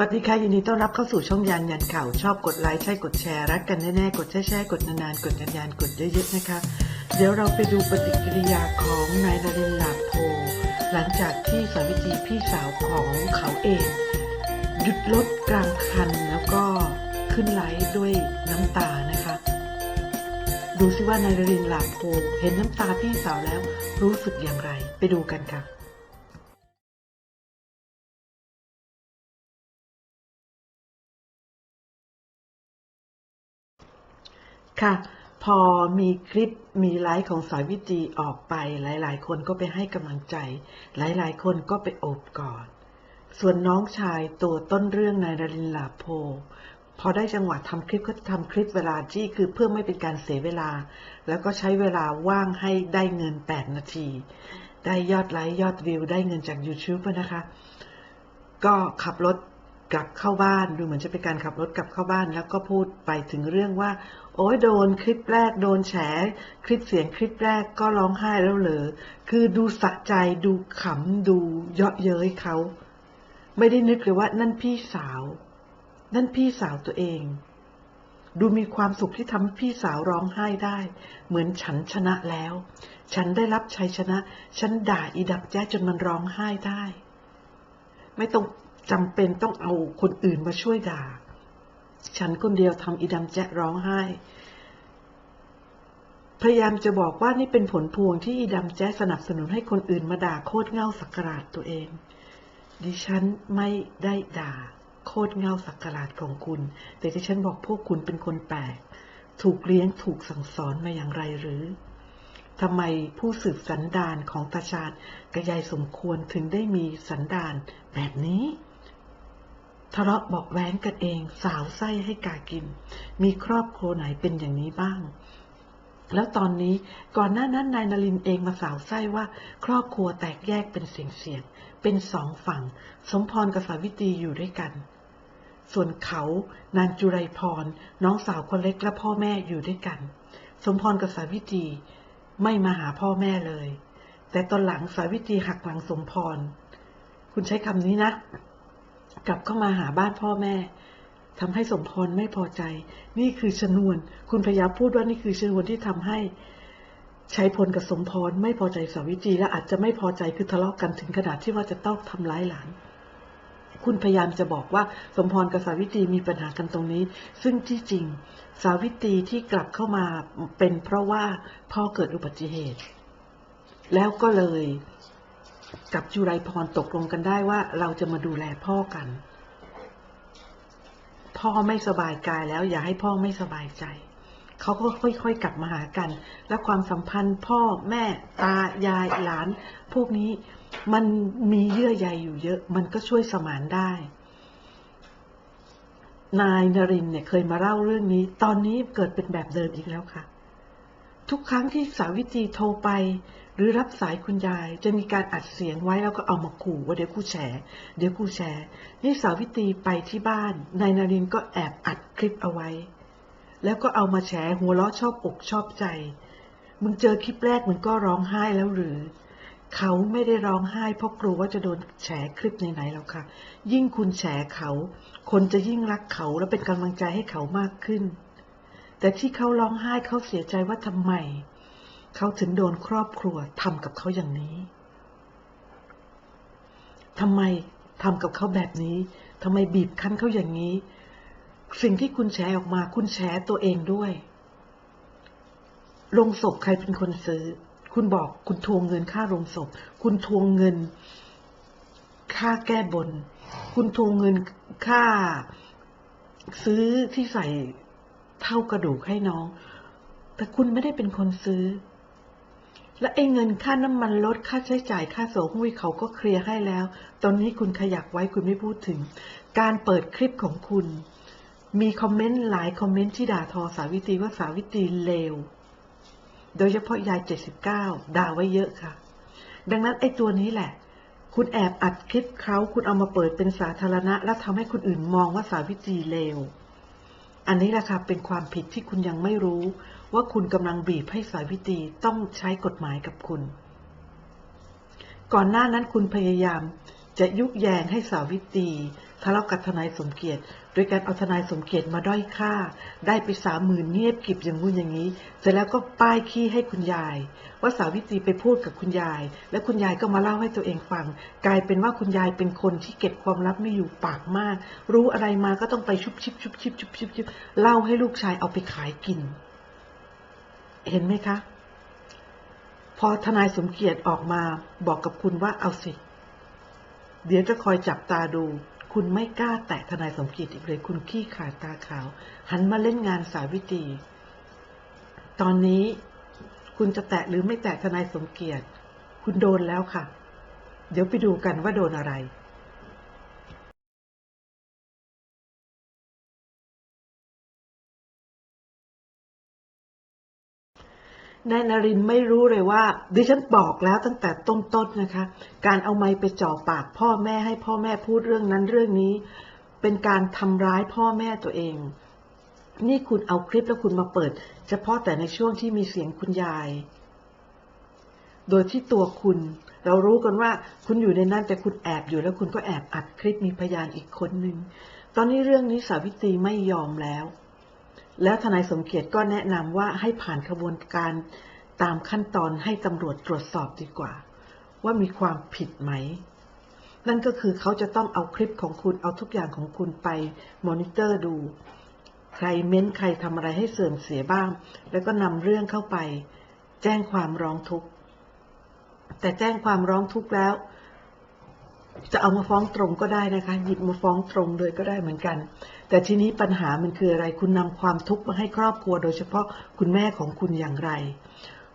วัสดีค่ะ ยินดีต้อนรับเข้าสู่ช่องยันยันข่าว ชอบกดไลค์ใช่กดแชร์ รักกันแน่ๆ กดแช่แช่กดนานๆ กดยันยันๆกดเยอะๆนะคะ เดี๋ยวเราไปดูปฏิกิริยาของนายนรินหลาโพ หลังจากที่สาวิตรีพี่สาวของเขาเอง หยุดรถกลางคันแล้วก็ขึ้นไลฟ์ด้วยน้ำตานะคะ ดูซิว่านายนรินหลาโพ เห็นน้ำตาพี่สาวแล้วรู้สึกอย่างไร ไปดูกันค่ะ ค่ะ พอมีคลิปมีไลฟ์ของสายวิตรีออกไป หลาย ๆ คนก็ไปให้กำลังใจ หลาย ๆ คนก็ไปโอบกอดส่วนน้องชายตัวต้นเรื่องนายดารินลาโพ พอได้จังหวะทำคลิปก็ทำคลิปเวลาที่คือเพื่อไม่เป็นการเสียเวลา แล้วก็ใช้เวลาว่างให้ได้เงิน 8 นาที ได้ยอดไลค์ยอดวิว ได้เงินจาก YouTube นะคะ ก็ขับรถ กลับเข้าบ้านดูเหมือนจะเป็นการขับรถกลับเข้าบ้าน แล้วก็พูดไปถึงเรื่องว่า โอ้ยโดนคลิปแรกโดนแฉ คลิปเสียงคลิปแรกก็ร้องไห้แล้วเหรอคือดูสะใจดูขำดูเยาะเย้ยเขา ไม่ได้นึกเลยว่านั่นพี่สาว นั่นพี่สาวตัวเอง ดูมีความสุขที่ทำให้พี่สาวร้องไห้ได้ เหมือนฉันชนะแล้ว ฉันได้รับชัยชนะ ฉันด่าอีดับแจ้จนมันร้องไห้ได้ ไม่ต้อง จำเป็นต้องเอาคนอื่นมาช่วยด่า ฉันคนเดียวทำอีดำแจ๊ะร้องไห้ พยายามจะบอกว่านี่เป็นผลพวงที่อีดำแจ๊สนับสนุนให้คนอื่นมาด่าโคตรเง่าสักการาดตัวเอง ดิฉันไม่ได้ด่า โคตรเง่าสักการาดของคุณ แต่ดิฉันบอกพวกคุณเป็นคนแปลก ถูกเลี้ยงถูกสั่งสอนมาอย่างไรหรือทำไมผู้สืบสันดานของตาชาญกระยายสมควรถึงได้มีสันดานแบบนี้ ทะเลาะเบอกแว้งกันเอง สาวไส้ให้กากิน มีครอบครัวไหนเป็นอย่างนี้บ้าง แล้วตอนนี้ก่อนหน้านั้นนายนลินเองมาสาวไส้ว่า ครอบครัวแตกแยกเป็นเสียงเสียงๆเป็นสองฝั่ง สมพรกับสาวิตรีอยู่ด้วยกัน ส่วนเขา นางจุไรพร น้องสาวคนเล็กและพ่อแม่อยู่ด้วยกัน สมพรกับสาวิตรีไม่มาหาพ่อแม่เลย แต่ตอนหลังสาวิตรีหักหลังสมพร คุณใช้คำนี้นะ กลับเข้ามาหาบ้านพ่อแม่ทำให้สมพรไม่พอใจ นี่คือชนวน คุณพยายามพูดว่านี่คือชนวนที่ทำให้ชัยพลกับสมพรไม่พอใจสาวิตรีและอาจจะไม่พอใจคือทะเลาะกันถึงขนาดที่ว่าจะต้องทำร้ายหลาน คุณพยายามจะบอกว่าสมพรกับสาวิตรีมีปัญหากันตรงนี้ ซึ่งที่จริง สาวิตรีที่กลับเข้ามาเป็นเพราะว่าพ่อเกิดอุบัติเหตุ แล้วก็เลย กับจุไรพรตกลงกันได้ว่าเราจะมาดูแลพ่อกัน พ่อไม่สบายกายแล้วอย่าให้พ่อไม่สบายใจ เขาก็ค่อยๆกลับมาหากัน และความสัมพันธ์พ่อแม่ตายายหลาน พวกนี้มันมีเยื่อใยอยู่เยอะ มันก็ช่วยสมานได้ นายนรินเนี่ยเคยมาเล่าเรื่องนี้ ตอนนี้เกิดเป็นแบบเดิมอีกแล้วค่ะ ทุกครั้งที่สาวิตรีโทรไป หรือรับสายคุณยาย จะมีการอัดเสียงไว้แล้วก็เอามาขู่ว่าเดี๋ยวกูแฉเดี๋ยวกูแฉนี่สาวิตรีไปที่บ้านนายนารินก็แอบอัดคลิปเอาไว้ แล้วก็เอามาแฉหัวเราะชอบอกชอบใจ มึงเจอคลิปแรกมึงก็ร้องไห้แล้วหรือ เขาไม่ได้ร้องไห้เพราะกลัวว่าจะโดนแฉคลิปไหนๆแล้วค่ะ ยิ่งคุณแฉเขา คนจะยิ่งรักเขาและเป็นกำลังใจให้เขามากขึ้น แต่ที่เขาร้องไห้เขาเสียใจว่าทำไม เขาถึงโดนครอบครัวทำกับเขาอย่างนี้ทำไมทำกับเขาแบบนี้ทำไมบีบคั้นเขาอย่างนี้ สิ่งที่คุณแชร์ออกมา คุณแชร์ตัวเองด้วย ลงศพใครเป็นคนซื้อ คุณบอกคุณทวงเงินค่าลงศพ คุณทวงเงิน ค่าแก้บน คุณทวงเงินค่า ซื้อที่ใส่ เท่ากระดูกให้น้อง แต่คุณไม่ได้เป็นคนซื้อ และไอ้เงินค่าน้ำมันลดค่าใช้จ่ายค่าโสหุ้ยเขาก็เคลียร์ให้แล้ว ตอนนี้คุณขยักไว้คุณไม่พูดถึง การเปิดคลิปของคุณ มีคอมเมนต์หลายคอมเมนต์ที่ด่าทอสาวิตรีว่าสาวิตรีเลว โดยเฉพาะยายเจ็ดสิบเก้าด่าไว้เยอะค่ะ ดังนั้นไอ้ตัวนี้แหละคุณแอบอัดคลิปเขา คุณเอามาเปิดเป็นสาธารณะ แล้วทำให้คนอื่นมองว่าสาวิตรีเลว อันนี้แหละค่ะเป็นความผิดที่คุณยังไม่รู้ ว่าคุณกำลังบีบให้สาวิตีต้องใช้กฎหมายกับคุณ ก่อนหน้านั้นคุณพยายามจะยุแยงให้สาวิตี ทะเลาะกับทนายสมเกียรติ โดยการเอาทนายสมเกียรติมาด้อยค่า ได้ไปสามหมื่นเงียบกิบอย่างงู้นอย่างนี้ เสร็จแล้วก็ป้ายขี้ให้คุณยาย ว่าสาวิตรีไปพูดกับคุณยาย และคุณยายก็มาเล่าให้ตัวเองฟัง กลายเป็นว่าคุณยายเป็นคนที่เก็บความลับไม่อยู่ปากมาก รู้อะไรมาก็ต้องไปชุบชิบชุบชิบชุบชิบชุบเล่าให้ลูกชายเอาไปขายกิน เห็นไหมคะ พอทนายสมเกียรติออกมาบอกกับคุณว่าเอาสิเดี๋ยวจะคอยจับตาดู คุณไม่กล้าแตะทนายสมเกียรติอีกเลย คุณขี้ขาดตาขาว หันมาเล่นงานสาวิตรี ตอนนี้คุณจะแตะหรือไม่แตะทนายสมเกียรติ คุณโดนแล้วค่ะ เดี๋ยวไปดูกันว่าโดนอะไร นายนารินไม่รู้เลยว่า ดิฉันบอกแล้วตั้งแต่ต้นๆนนะคะ การเอาไม้ไปจ่อปากพ่อแม่ให้พ่อแม่พูดเรื่องนั้นเรื่องนี้ เป็นการทำร้ายพ่อแม่ตัวเอง นี่คุณเอาคลิปแล้วคุณมาเปิด เฉพาะแต่ในช่วงที่มีเสียงคุณยาย โดยที่ตัวคุณ เรารู้กันว่าคุณอยู่ในนั้นแต่คุณแอบอยู่แล้วคุณก็แอบอัดคลิปมีพยานอีกคนหนึ่งตอนนี้เรื่องนี้สาวิตรีไม่ยอมแล้ว แล้วทนายสมเกียรติก็แนะนำว่าให้ผ่านกระบวนการตามขั้นตอนให้ตำรวจตรวจสอบดีกว่า ว่ามีความผิดไหม นั่นก็คือเขาจะต้องเอาคลิปของคุณเอาทุกอย่างของคุณไปมอนิเตอร์ดู ใครเม้นใครทำอะไรให้เสื่อมเสียบ้าง แล้วก็นำเรื่องเข้าไป แจ้งความร้องทุกข์แต่แจ้งความร้องทุกข์แล้ว จะเอามาฟ้องตรงก็ได้นะคะ หยิบมาฟ้องตรงเลยก็ได้เหมือนกัน แต่ทีนี้ปัญหามันคืออะไร คุณนำความทุกข์มาให้ครอบครัว โดยเฉพาะคุณแม่ของคุณอย่างไร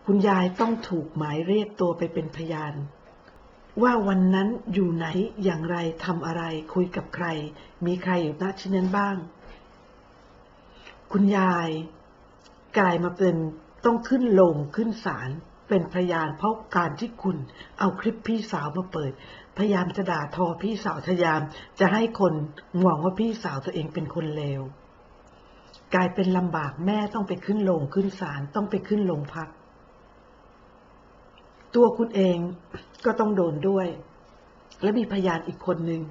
คุณยายต้องถูกหมายเรียกตัวไปเป็นพยาน ว่าวันนั้นอยู่ไหนอย่างไรทำอะไร คุยกับใคร มีใครอยู่ณที่นั้นบ้าง คุณยายกลายมาเป็นต้องขึ้นลงขึ้นศาล เป็นพยานเพราะการที่คุณเอาคลิปพี่สาวมาเปิด พยายามจะด่าทอพี่สาวพยายามจะให้คนมองว่าพี่สาวตัวเองเป็นคนเลวกลายเป็นลำบากแม่ต้องไปขึ้นลงขึ้นศาลต้องไปขึ้นลงพัก ตัวคุณเองก็ต้องโดนด้วย และมีพยานอีกคนหนึ่ง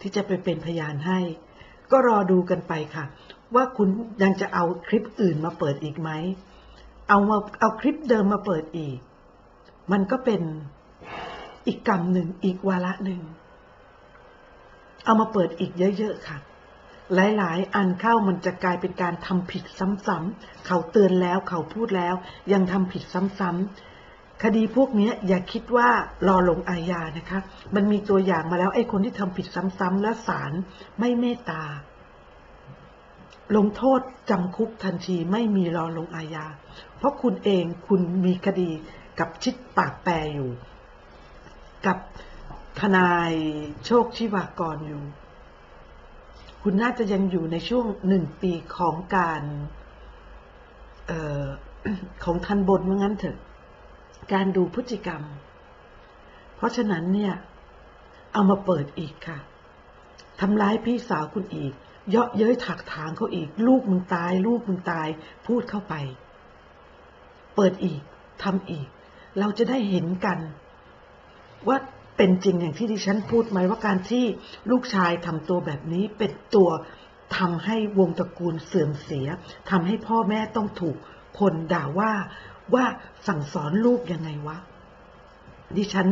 ที่จะไปเป็นพยานให้ ก็รอดูกันไปค่ะ ว่าคุณยังจะเอาคลิปอื่นมาเปิดอีกไหมเอามาเอาคลิปเดิมมาเปิดอีก มันก็เป็นอีกกรรมหนึ่งอีกวาระหนึ่ง เอามาเปิดอีกเยอะๆค่ะ หลายๆ อันเข้ามันจะกลายเป็นการทำผิดซ้ำๆเขาเตือนแล้วเขาพูดแล้ว ยังทำผิดซ้ำๆคดีพวกนี้อย่าคิดว่ารอลงอาญานะคะ มันมีตัวอย่างมาแล้วไอ้คนที่ทำผิดซ้ำๆและศาลไม่เมตตา ลงโทษจำคุกทันทีไม่มีรอลงอาญา เพราะคุณเองคุณมีคดี กับชิดปากแปรอยู่ กับทนายโชคชิวากรอยู่ คุณน่าจะยังอยู่ในช่วงหนึ่งปีของการออของทันบนว่างั้นเถอะ การดูพฤติกรรม เพราะฉะนั้นเนี่ย เอามาเปิดอีกค่ะทำร้ายพี่สาวคุณอีก เยาะเย้ยถักถางเขาอีก ลูกมึงตาย ลูกมึงตาย พูดเข้าไป เปิดอีกทำอีก เราจะได้เห็นกัน ว่าเป็นจริงอย่างที่ดิฉันพูดไหมว่าการที่ลูกชายทำตัวแบบนี้เป็นตัวทำให้วงตระกูลเสื่อมเสียทำให้พ่อแม่ต้องถูกคนด่าว่าว่าสั่งสอนลูกยังไงวะ ดิฉัน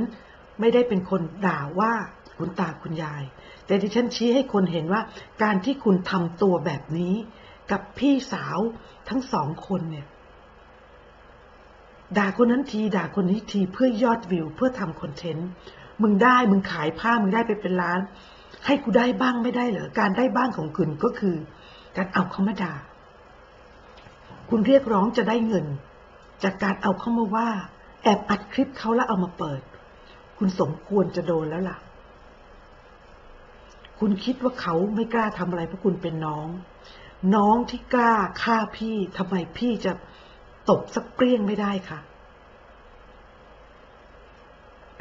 ไม่ได้เป็นคนด่าว่าคุณตาคุณยาย แต่ดิฉันชี้ให้คนเห็นว่า การที่คุณทำตัวแบบนี้ กับพี่สาวทั้งสองคนเนี่ย ด่าคนนั้นทีด่าคนนี้ทีเพื่อยอดวิวเพื่อทำคอนเทนต์มึงได้มึงขายผ้ามึงได้ไปเป็นล้าน ให้กูได้บ้างไม่ได้เหรอการได้บ้างของคุณก็คือ การเอาเขามาด่า คุณเรียกร้องจะได้เงิน จากการเอาเข้ามาว่า แอบอัดคลิปเขาแล้วเอามาเปิด คุณสมควรจะโดนแล้วล่ะ คุณคิดว่าเขาไม่กล้าทำอะไรเพราะคุณเป็นน้อง น้องที่กล้าฆ่าพี่ทำไมพี่จะ ตบสักเปรี้ยงไม่ได้ค่ะ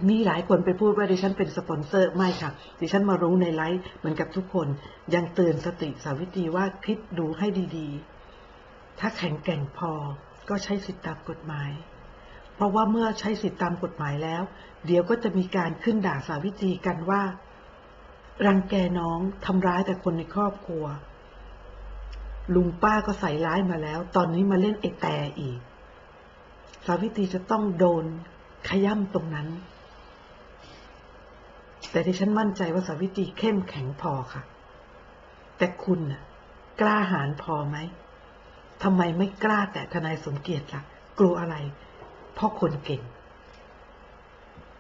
มีหลายคนไปพูดว่าดิฉันเป็นสปอนเซอร์ไม่ค่ะ ดิฉันมารู้ในไลฟ์เหมือนกับทุกคน ยังเตือนสติสาวิตรีว่าคลิปดูให้ดีๆ ถ้าแข็งแกร่งพอก็ใช้สิทธิตามกฎหมาย เพราะว่าเมื่อใช้สิทธิตามกฎหมายแล้ว เดี๋ยวก็จะมีการขึ้นด่าสาวิตรีกันว่า รังแกน้องทำร้ายแต่คนในครอบครัว ลุงป้าก็ใส่ร้ายมาแล้ว ตอนนี้มาเล่นไอแต่อีก สาวิตรีจะต้องโดนขย่ำตรงนั้น แต่ที่ฉันมั่นใจว่าสาวิตรีเข้มแข็งพอค่ะ แต่คุณน่ะ กล้าหาญพอไหมทำไมไม่กล้าแต่ทนายสมเกียรติล่ะ กลัวอะไร เพราะคนเก่ง